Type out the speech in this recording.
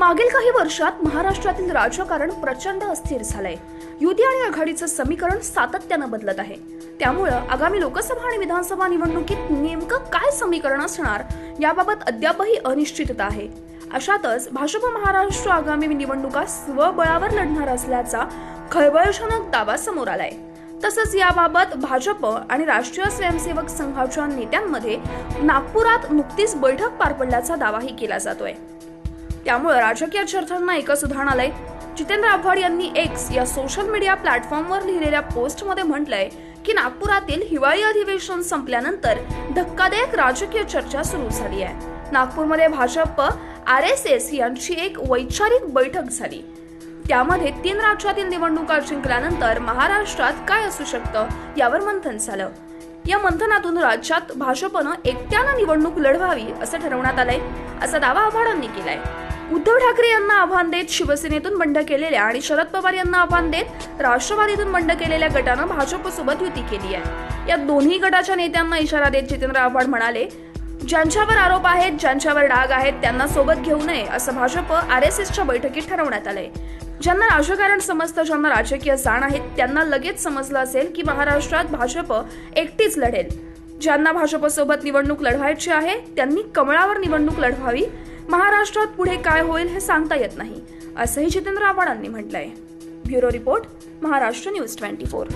मागील काही वर्षात महाराष्ट्रातील राजकारण प्रचंड अस्थिर झालंय. युती आणि आघाडीचं समीकरण सातत्यानं बदलत आहे. त्यामुळं आगामी लोकसभा आणि विधानसभा निवडणुकीत नेमकं काय समीकरण असणार याबाबत अद्यापही अनिश्चितता आहे. अशातच भाजप महाराष्ट्र आगामी निवडणुका स्वबळावर लढणार असल्याचा खळबळजनक दावा समोर आलाय. तसंच याबाबत भाजप आणि राष्ट्रीय स्वयंसेवक संघाच्या नेत्यांमध्ये नागपुरात नुकतीच बैठक पार पडल्याचा दावाही केला जातोय. त्यामुळे राजकीय चर्चांना एकच उदाहरण आलंय. जितेंद्र आव्हाड यांनी एक्स या सोशल मीडिया प्लॅटफॉर्मवर लिहिलेल्या पोस्टमध्ये म्हटलंय की नागपुरातील हिवाळी अधिवेशन संपल्यानंतर धक्कादायक राजकीय चर्चा सुरू झाली आहे. नागपूरमध्ये भाजप आर एस एस यांची एक वैचारिक बैठक झाली. त्यामध्ये तीन राज्यातील निवडणुका जिंकल्यानंतर महाराष्ट्रात काय असू शकतं यावर मंथन झालं. या मंथनातून राज्यात भाजपनं एकट्यानं निवडणूक लढवावी असं ठरवण्यात आलंय असा दावा आव्हाडांनी केलाय. उद्धव ठाकरे यांना आव्हान देत शिवसेनेतून बंड केलेल्या आणि शरद पवार यांना आव्हान देत राष्ट्रवादीतून बंड केलेल्या गटानं भाजपसोबत युती केली आहे. या दोन्ही गटाच्या नेत्यांना इशारा देत जितेंद्र आव्हाड म्हणाले ज्यांच्यावर आरोप आहेत ज्यांच्यावर डाग आहेत त्यांना सोबत घेऊ नये असं भाजप आर एस एसच्या बैठकीत ठरवण्यात आलंय. ज्यांना राजकारण समजतं ज्यांना राजकीय जाण आहेत त्यांना लगेच समजलं असेल की महाराष्ट्रात भाजप एकटीच लढेल. ज्यांना भाजपसोबत निवडणूक लढवायची आहे त्यांनी कमळावर निवडणूक लढवावी महाराष्ट्रात पुढे काय होईल हे सांगता येत नाही असंही जितेंद्र आव्हाडांनी म्हटलंय. Bureau report Maharashtra news twenty four.